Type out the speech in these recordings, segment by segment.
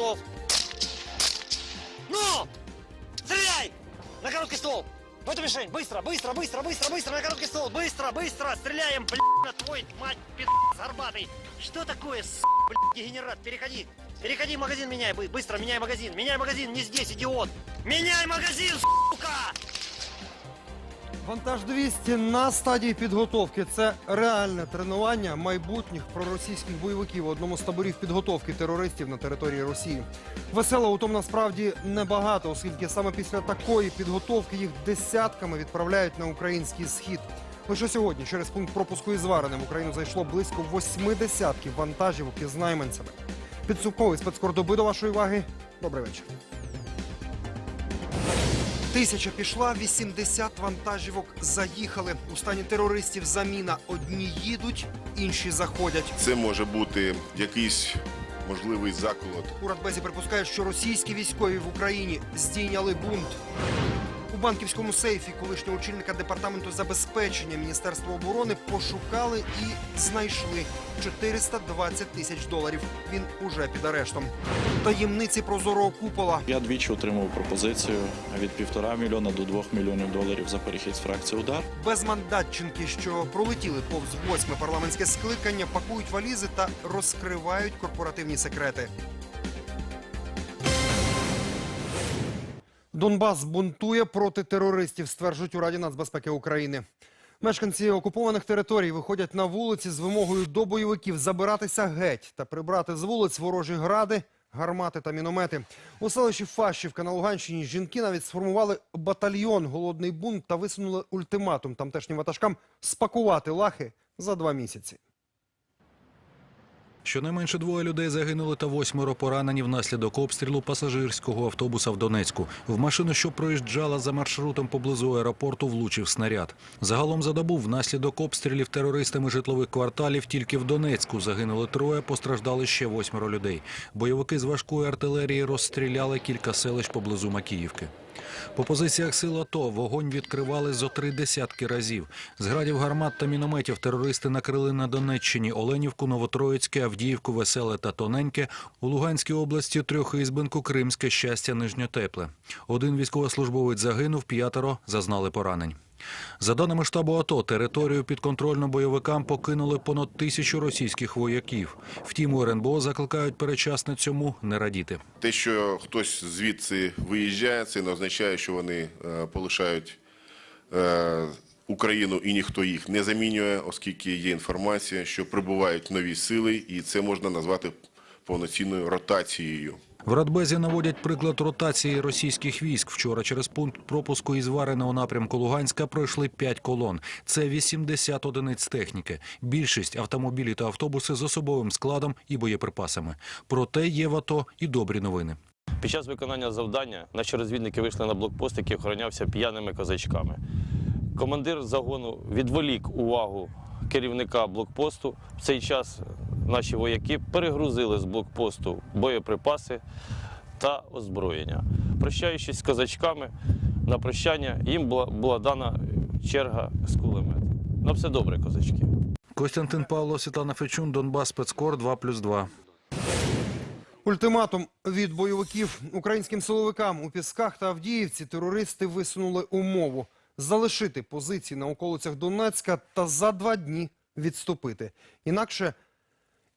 Готов. Ну! Стреляй! На короткий ствол! В эту мишень! Быстро, быстро, быстро, быстро, быстро! На короткий ствол! Быстро, быстро! Стреляем, блядь, на твой, мать, пи***ц горбатый! Что такое, с***, блядь, дегенерат? Переходи! Переходи, магазин меняй, бы- быстро, меняй магазин! Меняй магазин, не здесь, идиот! Меняй магазин, сука! Вантаж 200 на стадії підготовки. Це реальне тренування майбутніх проросійських бойовиків в одному з таборів підготовки терористів на території Росії. Весела утом насправді небагато, оскільки саме після такої підготовки їх десятками відправляють на український схід. Лише сьогодні через пункт пропуску із Вареним в Україну зайшло близько восьми десятків вантажівок із найманцями. Підсумковий спецкордоби до вашої уваги. Добрий вечір. Тисяча пішла, 80 вантажівок заїхали. У стані терористів заміна. Одні їдуть, інші заходять. Це може бути якийсь можливий заколот. У Радбезі припускає, що російські військові в Україні здійняли бунт. Банківському сейфі колишнього очільника департаменту забезпечення Міністерства оборони пошукали і знайшли 420 тисяч доларів. Він уже під арештом. Таємниці прозорого купола. Я двічі отримав пропозицію від півтора мільйона до двох мільйонів доларів за перехід з фракції удар. Безмандатченки, що пролетіли повз восьме парламентське скликання, пакують валізи та розкривають корпоративні секрети. Донбас бунтує проти терористів, стверджують у Раді нацбезпеки України. Мешканці окупованих територій виходять на вулиці з вимогою до бойовиків забиратися геть та прибрати з вулиць ворожі гради, гармати та міномети. У селищі Фащівка на Луганщині жінки навіть сформували батальйон голодний бунт та висунули ультиматум тамтешнім ватажкам спакувати лахи за два місяці. Щонайменше двоє людей загинули та восьмеро поранені внаслідок обстрілу пасажирського автобуса в Донецьку. В машину, що проїжджала за маршрутом поблизу аеропорту, влучив снаряд. Загалом за добу внаслідок обстрілів терористами житлових кварталів тільки в Донецьку загинули троє, постраждали ще восьмеро людей. Бойовики з важкої артилерії розстріляли кілька селищ поблизу Макіївки. По позиціях сил АТО вогонь відкривали зо три десятки разів. З градів гармат та мінометів терористи накрили на Донеччині Оленівку, Новотроїцьке, Авдіївку, Веселе та Тоненьке. У Луганській області Трьохізбинку, Кримське, Щастя, Нижньотепле. Один військовослужбовець загинув, п'ятеро зазнали поранень. За даними штабу АТО, територію підконтрольну бойовикам покинули понад тисячу російських вояків. Втім, у РНБО закликають перечасно цьому не радіти. Те, що хтось звідси виїжджає, це не означає, що вони е, полишають е, Україну і ніхто їх не замінює, оскільки є інформація, що прибувають нові сили, і це можна назвати повноцінною ротацією. В Радбезі наводять приклад ротації російських військ. Вчора через пункт пропуску із Варени у напрямку Луганська пройшли 5 колон. Це 80 одиниць техніки. Більшість автомобілі та автобуси з особовим складом і боєприпасами. Проте є в АТО і добрі новини. Під час виконання завдання наші розвідники вийшли на блокпост, який охоронявся п'яними козачками. Командир загону відволік увагу керівника блокпосту. В цей час наші вояки перегрузили з блокпосту боєприпаси та озброєння. Прощаючись з козачками, на прощання їм була, була дана черга з кулемету. На все добре, козачки. Костянтин Павло, Світлана Фечун, Донбас, спецкор 2+,2. Ультиматум від бойовиків українським силовикам у Пісках та Авдіївці терористи висунули умову залишити позиції на околицях Донецька та за два дні відступити. Інакше,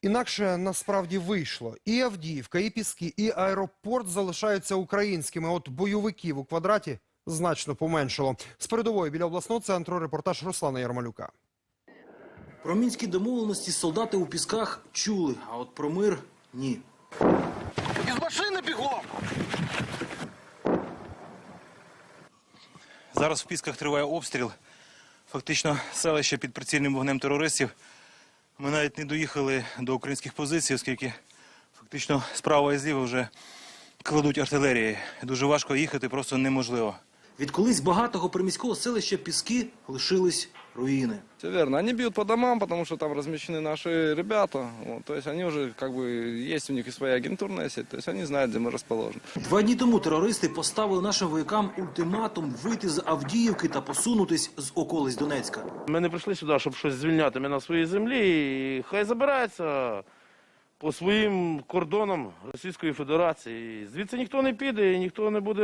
інакше насправді вийшло. І Авдіївка, і Піски, і аеропорт залишаються українськими. От бойовиків у квадраті значно поменшало. З передової біля обласного центру репортаж Руслана Ярмалюка. Про мінські домовленості солдати у пісках чули, а от про мир ні. Із машини бігом. Зараз в Пісках триває обстріл. Фактично селище під прицільним вогнем терористів. Ми навіть не доїхали до українських позицій, оскільки фактично справа і зліва вже кладуть артилерії. Дуже важко їхати, просто неможливо. Від колись багатого приміського селища Піски лишились руїни. Все верно. Они бьют по домам, потому что там размещены наши ребята. Вот, то есть они уже, как бы, есть у них и своя агентурная сеть, то есть они знают, где мы расположены. Два дні тому терористи поставили нашим воякам ультиматум вийти з Авдіївки та посунутись з околиць Донецька. Ми не прийшли сюди, щоб щось звільняти. Ми на своїй землі, і хай забирається по своїм кордонам Російської Федерації. Звідси ніхто не піде і ніхто не буде.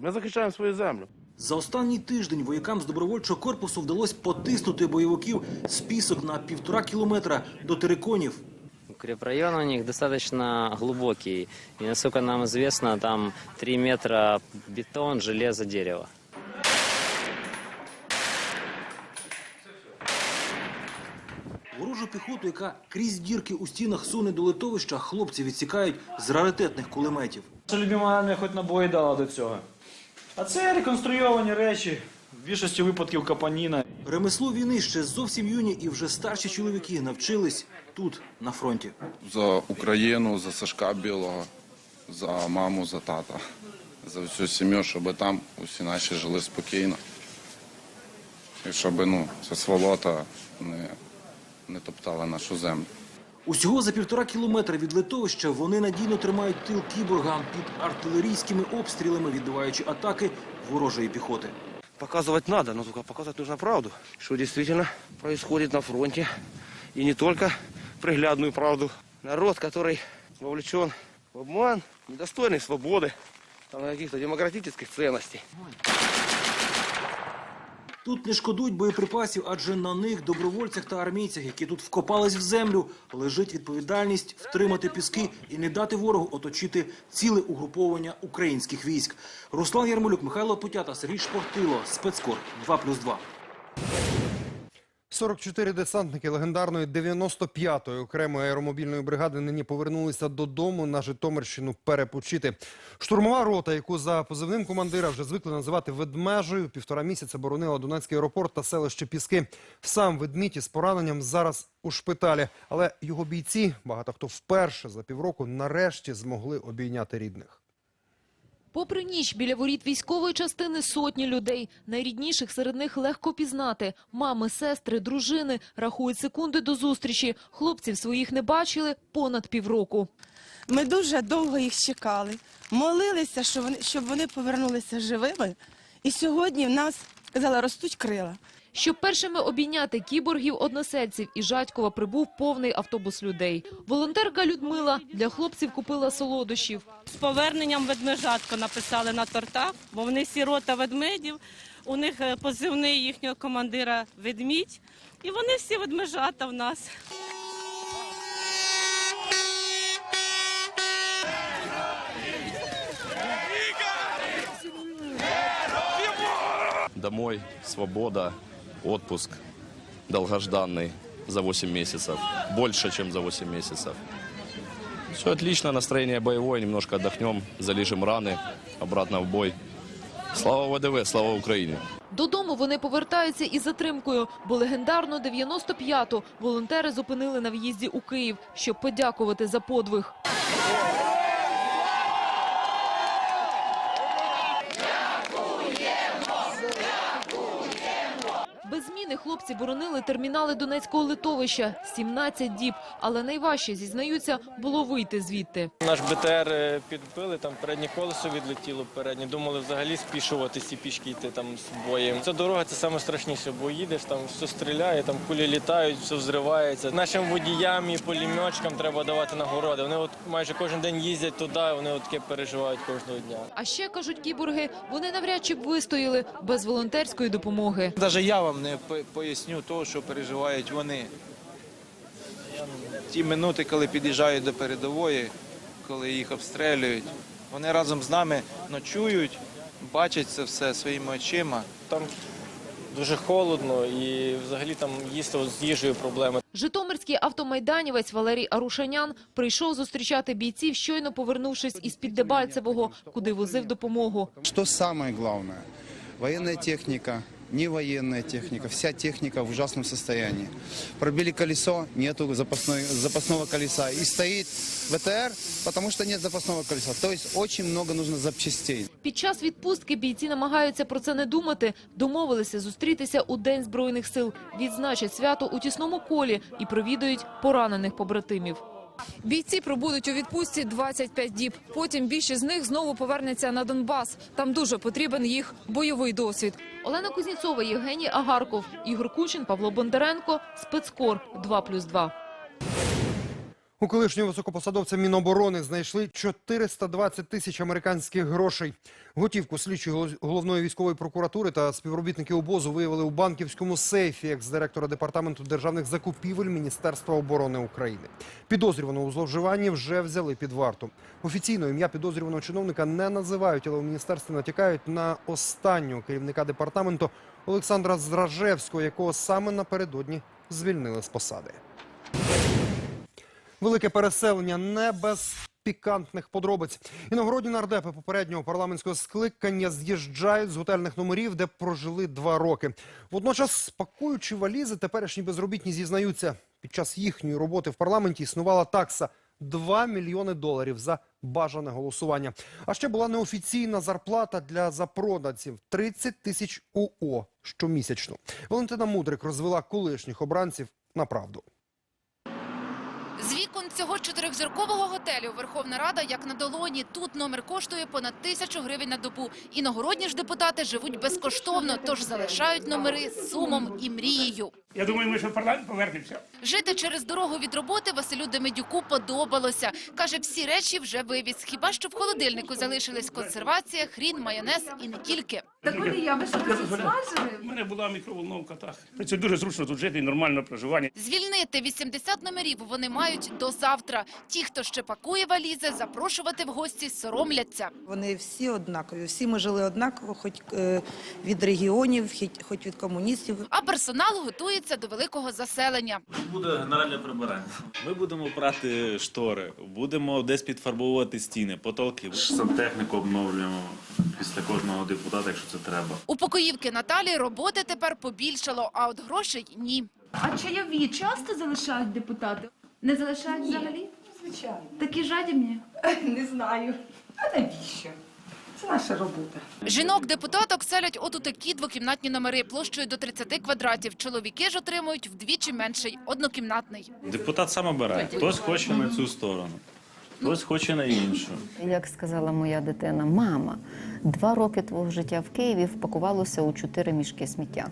Ми захищаємо свою землю. За останній тиждень воякам з добровольчого корпусу вдалося потиснути бойовиків з пісок на півтора кілометра до териконів. Укрепрайон у них достаточно глубокий. И, насколько нам известно, там 3 метра бетон, железо, дерево. Ворожу піхоту, яка крізь дірки у стінах суне до литовища, хлопці відсікають з раритетних кулеметів. Це любима армія хоч набої дала до цього. А це реконструйовані речі, в більшості випадків капаніна. Ремесло війни ще зовсім юні і вже старші чоловіки навчились тут, на фронті. за Україну, за Сашка Білого, за маму, за тата, за всю сім'ю, щоб там усі наші жили спокійно. І щоб ну, ця сволота не, не топтала нашу землю. Усього за півтора кілометра від литовища вони надійно тримають тил кіборгам під артилерійськими обстрілами, відбиваючи атаки ворожої піхоти. Показывать надо, но только показывать нужно правду, что действительно происходит на фронте. И не только приглядную правду. Народ, который вовлечен в обман, недостойный свободы, там, каких-то демократических ценностей. Тут не шкодують боєприпасів, адже на них, добровольцях та армійцях, які тут вкопались в землю, лежить відповідальність втримати піски і не дати ворогу оточити ціле угруповання українських військ. Руслан Ярмолюк, Михайло Путята, Сергій Шпортило, Спецкор 2+,2. 44 десантники легендарної 95-ї окремої аеромобільної бригади нині повернулися додому на Житомирщину перепочити. Штурмова рота, яку за позивним командира вже звикли називати ведмежею, півтора місяця боронила Донецький аеропорт та селище Піски. Сам ведмідь із пораненням зараз у шпиталі, але його бійці, багато хто вперше за півроку, нарешті змогли обійняти рідних. Попри ніч біля воріт військової частини сотні людей. Найрідніших серед них легко пізнати. Мами, сестри, дружини рахують секунди до зустрічі. Хлопців своїх не бачили понад півроку. Ми дуже довго їх чекали, молилися, щоб вони, щоб вони повернулися живими. І сьогодні в нас казала ростуть крила. Щоб першими обійняти кіборгів односельців і Жадькова прибув повний автобус людей. Волонтерка Людмила для хлопців купила солодощів. З поверненням ведмежатко написали на тортах, бо вони сірота ведмедів. У них е, позивний їхнього командира ведмідь. І вони всі ведмежата в нас. Домой, свобода, отпуск долгожданный за 8 месяцев. Больше, чем за 8 месяцев. Все отлично, настроение боевое, немножко отдохнем, залижем раны, обратно в бой. Слава ВДВ, слава Україні! Додому вони повертаються із затримкою, бо легендарну 95-ту волонтери зупинили на в'їзді у Київ, щоб подякувати за подвиг. Без зміни хлопці боронили термінали Донецького литовища 17 діб, але найважче, зізнаються, було вийти звідти. Наш БТР е, підбили, там переднє колесо відлетіло переднє. Думали взагалі спішуватися і пішки йти там з боєм. Ця дорога це саме страшніше, бо їдеш, там все стріляє, там кулі літають, все взривається. Нашим водіям і пулеметчикам треба давати нагороди. Вони от майже кожен день їздять туди, вони от таке переживають кожного дня. А ще, кажуть кіборги, вони навряд чи б вистояли без волонтерської допомоги. Навіть я вам не поясню того, що переживають вони. Ті минути, коли під'їжджають до передової, коли їх обстрілюють, вони разом з нами ночують, бачать це все своїми очима. Там дуже холодно і взагалі там їсти з їжею проблеми. Житомирський автомайданівець Валерій Арушанян прийшов зустрічати бійців, щойно повернувшись із під Дебальцевого, куди возив допомогу. Что самое главное? Военная техника, не военная техника, вся техника в ужасном состоянии. Пробили колесо, нету запасной, запасного колеса. И стоит ВТР, потому что нет запасного колеса. То есть очень много нужно запчастей. Під час відпустки бійці намагаються про це не думати. Домовилися зустрітися у День Збройних сил. Відзначать свято у тісному колі і провідують поранених побратимів. Бійці пробудуть у відпустці 25 діб. Потім більшість з них знову повернеться на Донбас. Там дуже потрібен їх бойовий досвід. Олена Кузнєцова, Євгеній Агарков, Ігор Кучин, Павло Бондаренко, Спецкор 2+,2. У колишнього високопосадовця Міноборони знайшли 420 тисяч американських грошей. Готівку слідчі гол- головної військової прокуратури та співробітники обозу виявили у банківському сейфі екс-директора департаменту державних закупівель Міністерства оборони України. Підозрюваного у зловживанні вже взяли під варту. Офіційно ім'я підозрюваного чиновника не називають, але у міністерстві натякають на останнього керівника департаменту Олександра Зражевського, якого саме напередодні звільнили з посади. Велике переселення не без пікантних подробиць. Іногородні нардепи попереднього парламентського скликання з'їжджають з готельних номерів, де прожили два роки. Водночас, спакуючи валізи, теперішні безробітні зізнаються. Під час їхньої роботи в парламенті існувала такса 2 мільйони доларів за бажане голосування. А ще була неофіційна зарплата для запроданців 30 тисяч УО щомісячно. Валентина Мудрик розвела колишніх обранців на правду. Цього чотирьохзіркового готелю Верховна Рада як на долоні. Тут номер коштує понад тисячу гривень на добу. Іногородні ж депутати живуть безкоштовно, тож залишають номери з сумом і мрією. Я думаю, ми ще в парламент повернемося. Жити через дорогу від роботи Василю Демидюку подобалося. Каже, всі речі вже вивіз. Хіба що в холодильнику залишились консервація, хрін, майонез і не тільки. Так коли я ви У мене була мікроволновка, так. Це дуже зручно тут жити і нормальне проживання. Звільнити 80 номерів вони мають до завтра. Ті, хто ще пакує валізи, запрошувати в гості соромляться. Вони всі однакові. Всі ми жили однаково, хоч е, від регіонів, хоч від комуністів. А персонал готується до великого заселення. Буде генеральне прибирання. Ми будемо прати штори, будемо десь підфарбовувати стіни, потолки. Сантехніку обновлюємо після кожного депутата, якщо це треба. У покоївки Наталі роботи тепер побільшало, а от грошей ні. А чайові часто залишають депутати? Не залишають взагалі? Звичайно. Такі жадібні? Не знаю. А навіщо? Це наша робота. Жінок-депутаток селять от у такі двокімнатні номери площею до 30 квадратів. Чоловіки ж отримують вдвічі менший однокімнатний. Депутат сам обирає. Хтось хоче на цю сторону, хтось хоче на іншу. Як сказала моя дитина, мама, два роки твого життя в Києві впакувалося у чотири мішки сміття.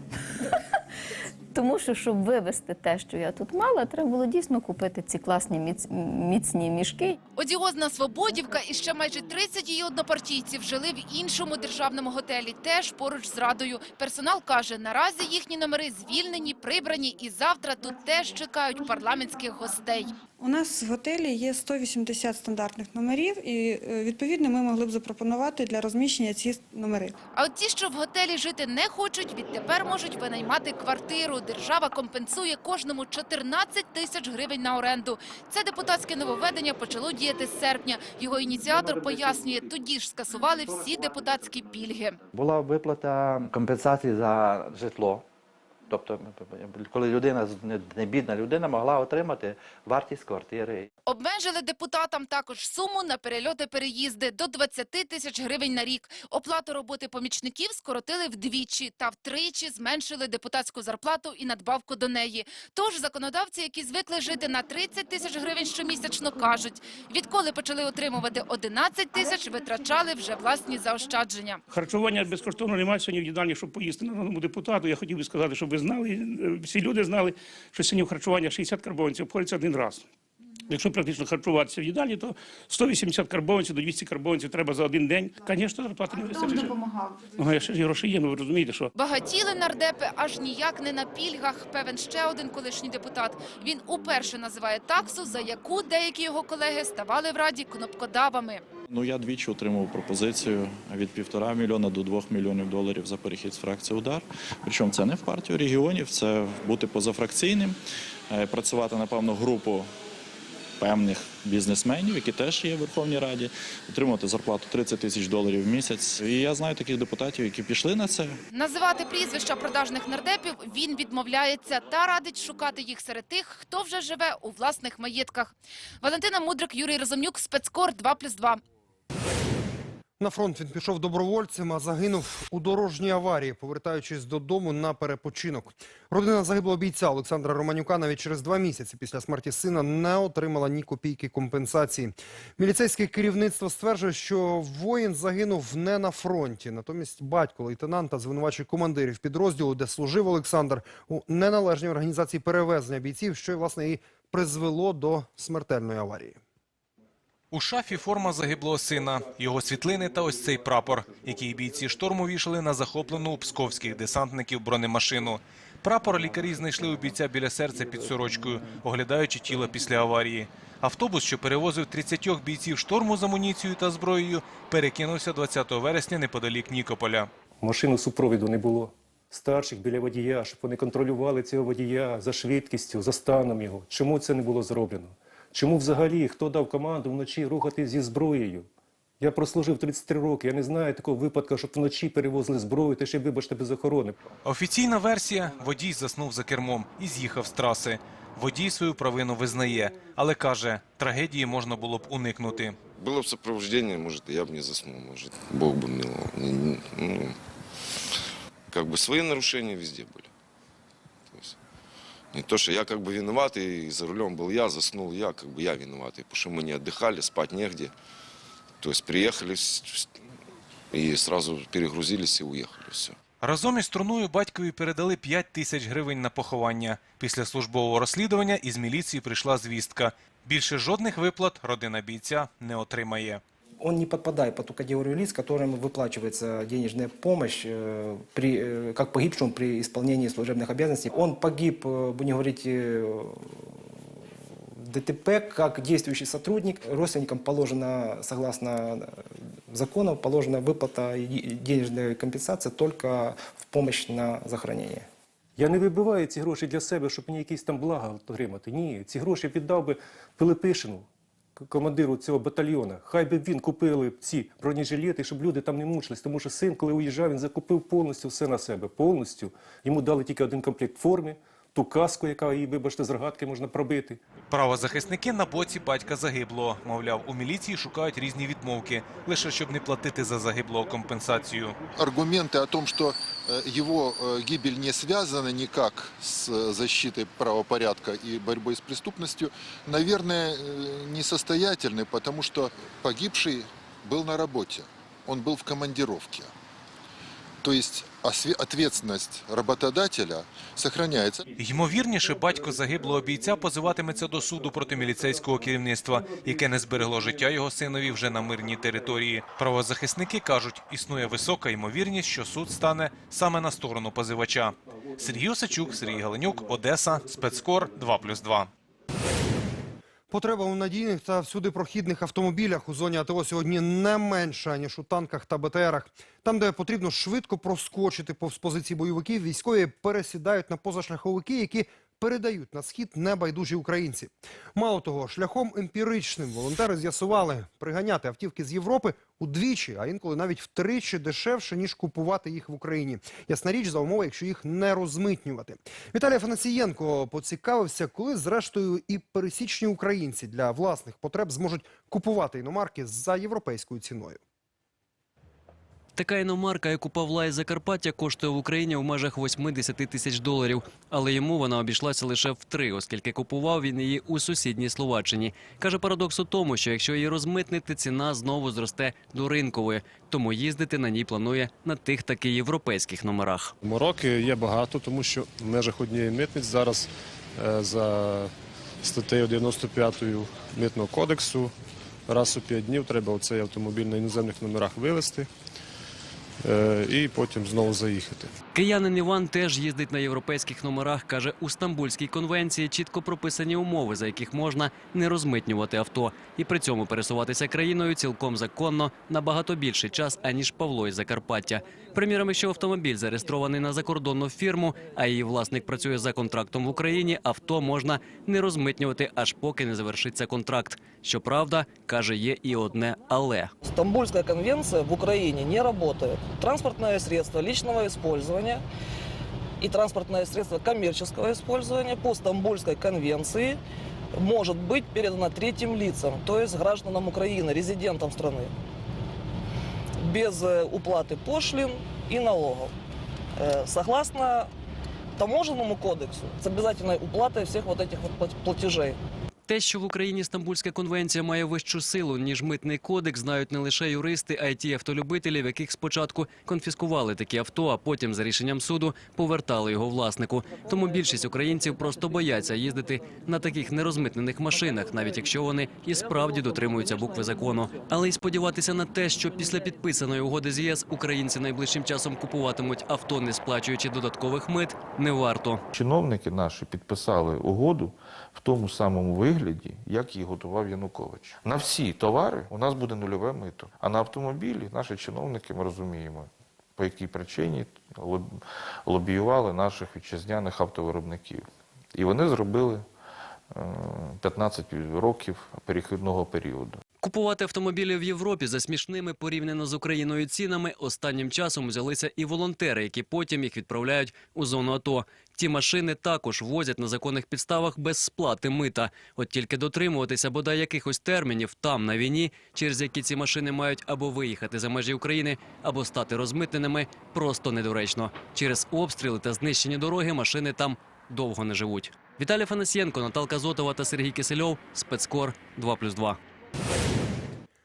Тому що, щоб вивезти те, що я тут мала, треба було дійсно купити ці класні міц- міцні мішки. Одіозна Свободівка і ще майже 30 її однопартійців жили в іншому державному готелі, теж поруч з радою. Персонал каже, наразі їхні номери звільнені, прибрані, і завтра тут теж чекають парламентських гостей. У нас в готелі є 180 стандартних номерів, і е, відповідно ми могли б запропонувати для розміщення ці номери. А от ті, що в готелі жити не хочуть, відтепер можуть винаймати квартиру. Держава компенсує кожному 14 тисяч гривень на оренду. Це депутатське нововведення почало діяти з серпня. Його ініціатор пояснює, тоді ж скасували всі депутатські пільги. Була виплата компенсації за житло. Тобто, коли людина не- бідна людина могла отримати вартість квартири. Обмежили депутатам також суму на перельоти-переїзди до 20 тисяч гривень на рік. Оплату роботи помічників скоротили вдвічі та втричі зменшили депутатську зарплату і надбавку до неї. Тож законодавці, які звикли жити на 30 тисяч гривень щомісячно, кажуть, відколи почали отримувати 11 тисяч, витрачали вже власні заощадження. Харчування безкоштовно немає сьогодні в їдальні, щоб поїсти народному депутату. Я хотів би сказати, щоб ви знали, е, всі люди знали, що сьогодні в харчування 60 карбованців обходиться один раз. Якщо практично харчуватися в їдальні, то 180 карбованців до 200 карбованців треба за один день. Звісно, зарплати не вистачить. допомагав? Ну, ще ж гроші є, ну ви розумієте, що Багатіли нардепи аж ніяк не на пільгах. Певен ще один колишній депутат. Він уперше називає таксу, за яку деякі його колеги ставали в раді кнопкодавами. Ну я двічі отримав пропозицію від півтора мільйона до двох мільйонів доларів за перехід з фракції удар. Причому це не в партію регіонів, це бути позафракційним, е, працювати на певну групу певних бізнесменів, які теж є в Верховній Раді, отримувати зарплату 30 тисяч доларів в місяць. І я знаю таких депутатів, які пішли на це. Називати прізвища продажних нардепів він відмовляється та радить шукати їх серед тих, хто вже живе у власних маєтках. Валентина Мудрик, Юрій Розумнюк, спецкор 2+,2. На фронт він пішов добровольцем, а загинув у дорожній аварії, повертаючись додому на перепочинок. Родина загиблого бійця Олександра Романюка навіть через два місяці після смерті сина не отримала ні копійки компенсації. Міліцейське керівництво стверджує, що воїн загинув не на фронті. Натомість батько лейтенанта звинувачує командирів підрозділу, де служив Олександр, у неналежній організації перевезення бійців, що власне і призвело до смертельної аварії. У шафі форма загиблого сина, його світлини та ось цей прапор, який бійці шторму вішали на захоплену у псковських десантників бронемашину. Прапор лікарі знайшли у бійця біля серця під сорочкою, оглядаючи тіло після аварії. Автобус, що перевозив 30 бійців шторму з амуніцією та зброєю, перекинувся 20 вересня неподалік Нікополя. Машину супровіду не було. Старших біля водія, щоб вони контролювали цього водія за швидкістю, за станом його. Чому це не було зроблено? Чому взагалі хто дав команду вночі рухати зі зброєю? Я прослужив 33 роки, я не знаю такого випадку, щоб вночі перевозили зброю, та ще, вибачте, без охорони. Офіційна версія – водій заснув за кермом і з'їхав з траси. Водій свою провину визнає, але каже, трагедії можна було б уникнути. Было бы сопровождение, может, и я бы не заснул, может, Бог бы миловал. Не- не- ну, как бы свои нарушения везде были. То есть, не то, что я как бы виноват, и за рулем был я, заснул я, как бы я виноватый, потому что мы не отдыхали, спать негде. То есть приехали с- с- и сразу перегрузились и уехали, все. Разом із труною батькові передали 5 тисяч гривень на поховання. Після службового розслідування із міліції прийшла звістка. Більше жодних виплат родина бійця не отримає. Он не подпадает под ту категорию лиц, которым выплачивается денежная помощь э, при, э, как погибшему при исполнении служебных обязанностей. Он погиб, э, будем говорить, э, в ДТП как действующий сотрудник. Родственникам положено, согласно э, закону, положена выплата и де- денежная компенсация только в помощь на захоронение. Я не вибиваю ці гроші для себе, щоб мені якісь там блага отримати. Ні, ці гроші віддав би Пилипишину, к- командиру цього батальйона. Хай би він купили ці бронежилети, щоб люди там не мучились. Тому що син, коли уїжджав, він закупив повністю все на себе. Повністю. Йому дали тільки один комплект форми, ту каску, яка її, вибачте, з рогатки можна пробити. Правозахисники на боці батька загиблого. Мовляв, у міліції шукають різні відмовки, лише щоб не платити за загиблого компенсацію. аргументы о том, что э, его э, гибель не связана никак с э, защитой правопорядка и борьбой с преступностью, наверное, э, несостоятельны, потому что погибший был на работе, он был в командировке. То есть осве- ответственность работодателя сохраняется. Ймовірніше, батько загиблого бійця позиватиметься до суду проти міліцейського керівництва, яке не зберегло життя його синові вже на мирній території. Правозахисники кажуть, існує висока ймовірність, що суд стане саме на сторону позивача. Сергій Осачук, Сергій Галенюк, Одеса, спецкор 2+,2. Потреба у надійних та всюди прохідних автомобілях у зоні АТО сьогодні не менша, ніж у танках та БТРах. Там, де потрібно швидко проскочити повз позиції бойовиків, військові пересідають на позашляховики, які передають на схід небайдужі українці. Мало того, шляхом емпіричним волонтери з'ясували, приганяти автівки з Європи удвічі, а інколи навіть втричі дешевше, ніж купувати їх в Україні. Ясна річ, за умови, якщо їх не розмитнювати. Віталій Афанасієнко поцікавився, коли зрештою і пересічні українці для власних потреб зможуть купувати іномарки за європейською ціною. Така іномарка, як у Павла із Закарпаття, коштує в Україні в межах 80 тисяч доларів. Але йому вона обійшлася лише в три, оскільки купував він її у сусідній Словаччині. Каже, парадокс у тому, що якщо її розмитнити, ціна знову зросте до ринкової. Тому їздити на ній планує на тих таки європейських номерах. Мороки є багато, тому що в межах однієї митниць зараз е, за статтею 95 митного кодексу раз у 5 днів треба цей автомобіль на іноземних номерах вивезти і потім знову заїхати. Киянин Іван теж їздить на європейських номерах. каже, у Стамбульській конвенції чітко прописані умови, за яких можна не розмитнювати авто, і при цьому пересуватися країною цілком законно набагато більший час, аніж Павло із Закарпаття. Приміром, якщо автомобіль зареєстрований на закордонну фірму, а її власник працює за контрактом в Україні, авто можна не розмитнювати, аж поки не завершиться контракт. Щоправда, каже, є і одне але. Стамбульская конвенция в Украине не работает. Транспортное средство личного использования и транспортное средство коммерческого использования по Стамбульской конвенции может быть передано третьим лицам, то есть гражданам Украины, резидентам страны. без э, уплаты пошлин и налогов. Э, Согласно таможенному кодексу, с обязательной уплатой всех вот этих вот плат- платежей. Те, що в Україні Стамбульська конвенція має вищу силу, ніж митний кодекс, знають не лише юристи, а й ті автолюбителі, в яких спочатку конфіскували такі авто, а потім за рішенням суду повертали його власнику. Тому більшість українців просто бояться їздити на таких нерозмитнених машинах, навіть якщо вони і справді дотримуються букви закону. Але й сподіватися на те, що після підписаної угоди з ЄС українці найближчим часом купуватимуть авто, не сплачуючи додаткових мит, не варто. Чиновники наші підписали угоду в тому самому вигляді, як її готував Янукович. На всі товари у нас буде нульове мито. А на автомобілі наші чиновники, ми розуміємо, по якій причині лобіювали наших вітчизняних автовиробників. І вони зробили е, 15 років перехідного періоду. Купувати автомобілі в Європі за смішними порівняно з Україною цінами останнім часом взялися і волонтери, які потім їх відправляють у зону АТО. Ті машини також возять на законних підставах без сплати мита. От тільки дотримуватися бодай якихось термінів там на війні, через які ці машини мають або виїхати за межі України, або стати розмитненими, просто недоречно. Через обстріли та знищені дороги машини там довго не живуть. Віталій Фанасьєнко, Наталка Зотова та Сергій Кисельов. Спецкор 2+,2.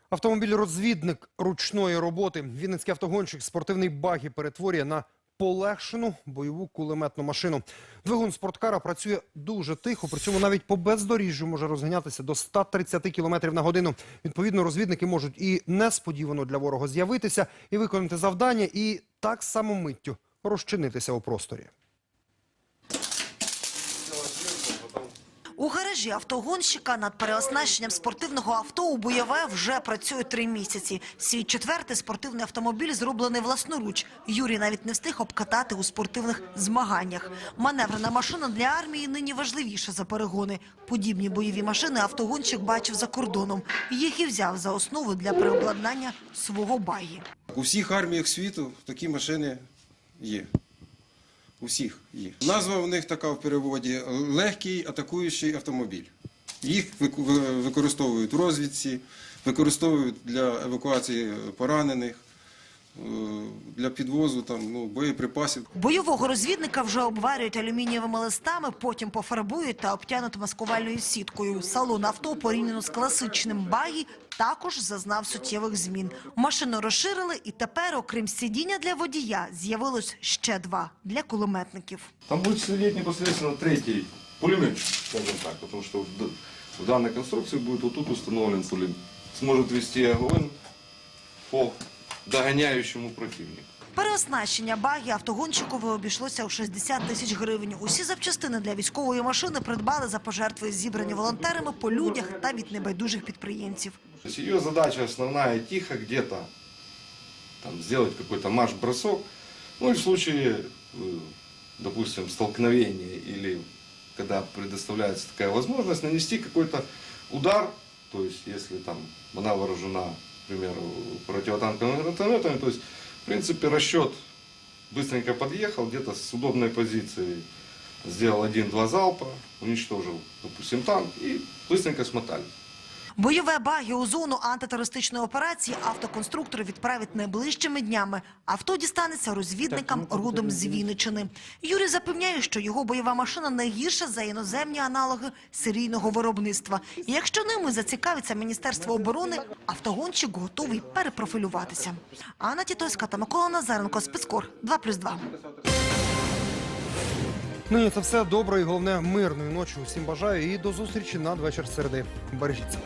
Автомобіль-розвідник ручної роботи. Вінницький автогонщик спортивний багі перетворює на полегшену бойову кулеметну машину. Двигун спорткара працює дуже тихо, при цьому навіть по бездоріжжю може розганятися до 130 км на годину. Відповідно, розвідники можуть і несподівано для ворога з'явитися, і виконати завдання, і так само миттю розчинитися у просторі. У гаражі автогонщика над переоснащенням спортивного авто у бойове вже працює три місяці. Свій четвертий спортивний автомобіль зроблений власноруч. Юрій навіть не встиг обкатати у спортивних змаганнях. Маневрена машина для армії нині важливіша за перегони. Подібні бойові машини автогонщик бачив за кордоном. Їх і взяв за основу для переобладнання свого багі. У всіх арміях світу такі машини є. У всіх є. Назва в них така в переводі легкий атакуючий автомобіль. Їх вик- використовують в розвідці, використовують для евакуації поранених, для підвозу там, ну, боєприпасів. Бойового розвідника вже обварюють алюмінієвими листами, потім пофарбують та обтянуть маскувальною сіткою. Салон авто порівняно з класичним багі також зазнав суттєвих змін. Машину розширили і тепер, окрім сидіння для водія, з'явилось ще два – для кулеметників. Там будет сидеть непосредственно третий пулемет, скажем так, потому что в, д- в данной конструкции будет вот тут установлен пулемет. Сможет вести огонь по догоняющему противнику. Переоснащення багі автогонщикові обійшлося у 60 тисяч гривень. Усі запчастини для військової машини придбали за пожертви, зібрані волонтерами по людях та від небайдужих підприємців. Ее задача основная тихо где-то там, сделать какой-то марш-бросок. Ну и в случае, допустим, столкновения или когда предоставляется такая возможность, нанести какой-то удар, то есть если там она вооружена, примеру, противотанковыми гранатометами, то есть в принципе расчет быстренько подъехал, где-то с удобной позиции сделал один-два залпа, уничтожил, допустим, танк и быстренько смотали. Бойове багі у зону антитерористичної операції автоконструктор відправить найближчими днями. Авто дістанеться розвідникам родом з Вінничини. Юрій запевняє, що його бойова машина не гірша за іноземні аналоги серійного виробництва. І якщо ними зацікавиться Міністерство оборони, автогонщик готовий перепрофілюватися. Анна Тітовська та Микола Назаренко, спецкор 2+,2. Нині це все добре головне мирної ночі. Усім бажаю і до зустрічі надвечір середи. Бережіть себе.